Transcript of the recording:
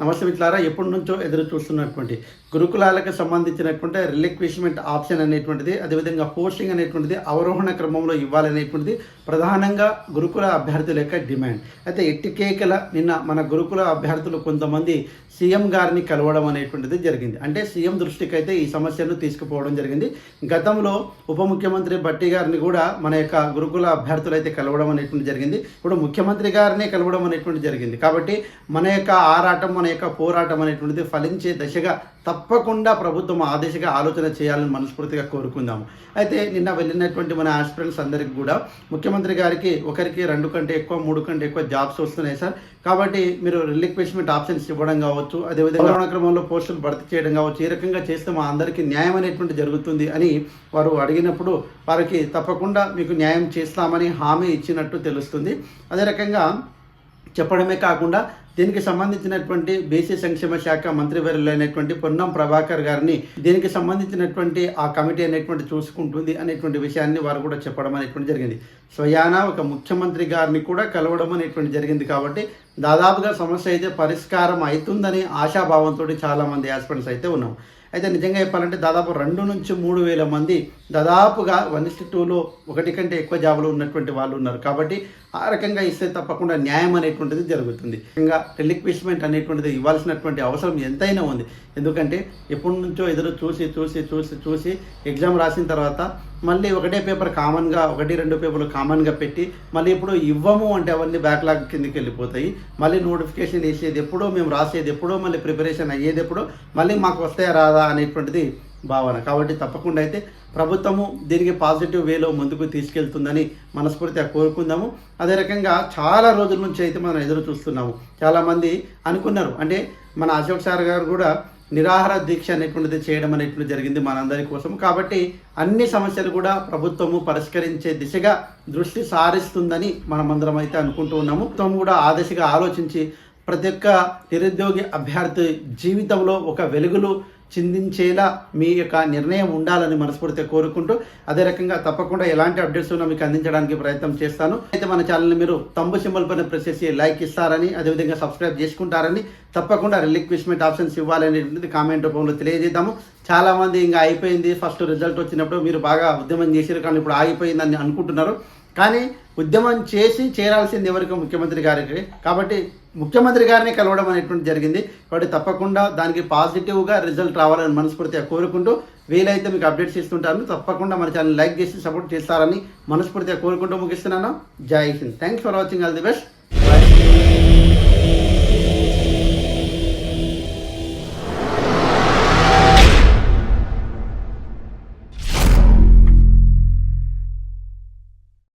నమస్తే మిత్రులారా ఎప్పటి నుంచో ఎదురు చూస్తున్నటువంటి గురుకులాలకు సంబంధించినటువంటి రిలిక్విష్మెంట్ ఆప్షన్ అనేటువంటిది అదేవిధంగా పోస్టింగ్ అనేటువంటిది అవరోహణ క్రమంలో ఇవ్వాలనేటువంటిది ప్రధానంగా గురుకుల అభ్యర్థుల యొక్క డిమాండ్. అయితే ఎట్టికేకల నిన్న మన గురుకుల అభ్యర్థులు కొంతమంది సీఎం గారిని కలవడం అనేటువంటిది జరిగింది. అంటే సీఎం దృష్టికి అయితే ఈ సమస్యను తీసుకుపోవడం జరిగింది. గతంలో ఉప ముఖ్యమంత్రి బట్టి గారిని కూడా మన యొక్క గురుకుల అభ్యర్థులు అయితే కలవడం అనేటువంటి జరిగింది. ఇప్పుడు ముఖ్యమంత్రి గారినే కలవడం అనేటువంటి జరిగింది. కాబట్టి మన యొక్క ఆరాటం మన యొక్క పోరాటం అనేటువంటిది ఫలించే దశగా తప్పకుండా ప్రభుత్వం ఆ దిశగా ఆలోచన చేయాలని మనస్ఫూర్తిగా కోరుకుందాము. అయితే నిన్న వెళ్ళినటువంటి మన ఆస్పిరెంట్స్ అందరికి కూడా ముఖ్యమంత్రి గారికి ఒకరికి రెండు కంటే ఎక్కువ మూడు కంటే ఎక్కువ జాబ్స్ వస్తున్నాయి సార్. కాబట్టి మీరు రిలిక్విష్మెంట్ ఆప్షన్స్ ఇవ్వడం కావచ్చు అదేవిధంగా క్రమంలో పోస్టులు భర్తీ చేయడం కావచ్చు ఈ రకంగా చేస్తే మా అందరికీ న్యాయం అనేటువంటి జరుగుతుంది అని వారు అడిగినప్పుడు వారికి తప్పకుండా మీకు న్యాయం చేస్తామని హామీ ఇచ్చినట్టు తెలుస్తుంది. అదే రకంగా చెప్పడమే కాకుండా దీనికి సంబంధించినటువంటి బీసీ సంక్షేమ శాఖ మంత్రివర్యులైనటువంటి పొన్నం ప్రభాకర్ గారిని దీనికి సంబంధించినటువంటి ఆ కమిటీ అనేటువంటి చూసుకుంటుంది అనేటువంటి విషయాన్ని వారు కూడా చెప్పడం అనేటువంటి జరిగింది. స్వయానా ఒక ముఖ్యమంత్రి గారిని కూడా కలవడం అనేటువంటి జరిగింది కాబట్టి దాదాపుగా సమస్య అయితే పరిష్కారం అవుతుందని ఆశాభావంతో చాలామంది ఆస్పిరెంట్స్ అయితే ఉన్నాం. అయితే నిజంగా చెప్పాలంటే దాదాపు రెండు నుంచి మూడు వేల మంది దాదాపుగా వన్ ఇస్ టూలో ఒకటి కంటే ఎక్కువ జాబులు ఉన్నటువంటి వాళ్ళు ఉన్నారు. కాబట్టి ఆ రకంగా ఇస్తే తప్పకుండా న్యాయం అనేటువంటిది జరుగుతుంది. ఇంకా రిలిక్విష్మెంట్ అనేటువంటిది ఇవ్వాల్సినటువంటి అవసరం ఎంతైనా ఉంది. ఎందుకంటే ఎప్పటి నుంచో ఎదురు చూసి చూసి చూసి చూసి ఎగ్జామ్ రాసిన తర్వాత మళ్ళీ ఒకటే పేపర్ కామన్గా ఒకటి రెండు పేపర్లు కామన్గా పెట్టి మళ్ళీ ఇప్పుడు ఇవ్వము అంటే అవన్నీ బ్యాక్లాగ్ కిందకి వెళ్ళిపోతాయి. మళ్ళీ నోటిఫికేషన్ వేసేది ఎప్పుడో మేము రాసేది ఎప్పుడో మళ్ళీ ప్రిపరేషన్ అయ్యేది ఎప్పుడో మళ్ళీ మాకు వస్తాయా రాదా అనేటువంటిది భావన. కాబట్టి తప్పకుండా అయితే ప్రభుత్వము దీనికి పాజిటివ్ వేలో ముందుకు తీసుకెళ్తుందని మనస్ఫూర్తిగా కోరుకుందాము. అదే రకంగా చాలా రోజుల నుంచి అయితే మనం ఎదురు చూస్తున్నాము. చాలామంది అనుకున్నారు. అంటే మన అశోక్ సార్ గారు కూడా నిరాహార దీక్ష అనేటువంటిది చేయడం అనేటువంటిది జరిగింది మనందరి కోసం. కాబట్టి అన్ని సమస్యలు కూడా ప్రభుత్వము పరిష్కరించే దిశగా దృష్టి సారిస్తుందని మనమందరం అయితే అనుకుంటూ ఉన్నాము. ప్రభుత్వం కూడా ఆ దిశగా ఆలోచించి ప్రతి ఒక్క నిరుద్యోగి అభ్యర్థి జీవితంలో ఒక వెలుగులు చిందించేలా మీ యొక్క నిర్ణయం ఉండాలని మనస్ఫూర్తిగా కోరుకుంటూ అదే రకంగా తప్పకుండా ఎలాంటి అప్డేట్స్ ఉన్నా మీకు అందించడానికి ప్రయత్నం చేస్తాను. అయితే మన ఛానల్ని మీరు తంబు సింబల్ పైన ప్రెస్ చేసి లైక్ ఇస్తారని అదేవిధంగా సబ్స్క్రైబ్ చేసుకుంటారని తప్పకుండా రిలిక్విష్మెంట్ ఆప్షన్స్ ఇవ్వాలనేటువంటిది కామెంట్ రూపంలో తెలియజేద్దాము. చాలామంది ఇంకా అయిపోయింది ఫస్ట్ రిజల్ట్ వచ్చినప్పుడు మీరు బాగా ఉద్యమం చేసారు కానీ ఇప్పుడు ఆగిపోయిందని అనుకుంటున్నారు. కానీ ఉద్యమం చేసి చేరాల్సింది ఎవరికి? ముఖ్యమంత్రి గారికి. కాబట్టి ముఖ్యమంత్రి గారిని కలవడం అనేటువంటి జరిగింది. కాబట్టి తప్పకుండా దానికి పాజిటివ్గా రిజల్ట్ రావాలని మనస్ఫూర్తిగా కోరుకుంటూ వీలైతే మీకు అప్డేట్స్ ఇస్తుంటాను తప్పకుండా మన ఛానల్ లైక్ చేసి సపోర్ట్ చేస్తారని మనస్ఫూర్తిగా కోరుకుంటూ ముగిస్తున్నాను. జై Hind. Thanks for watching. All the best.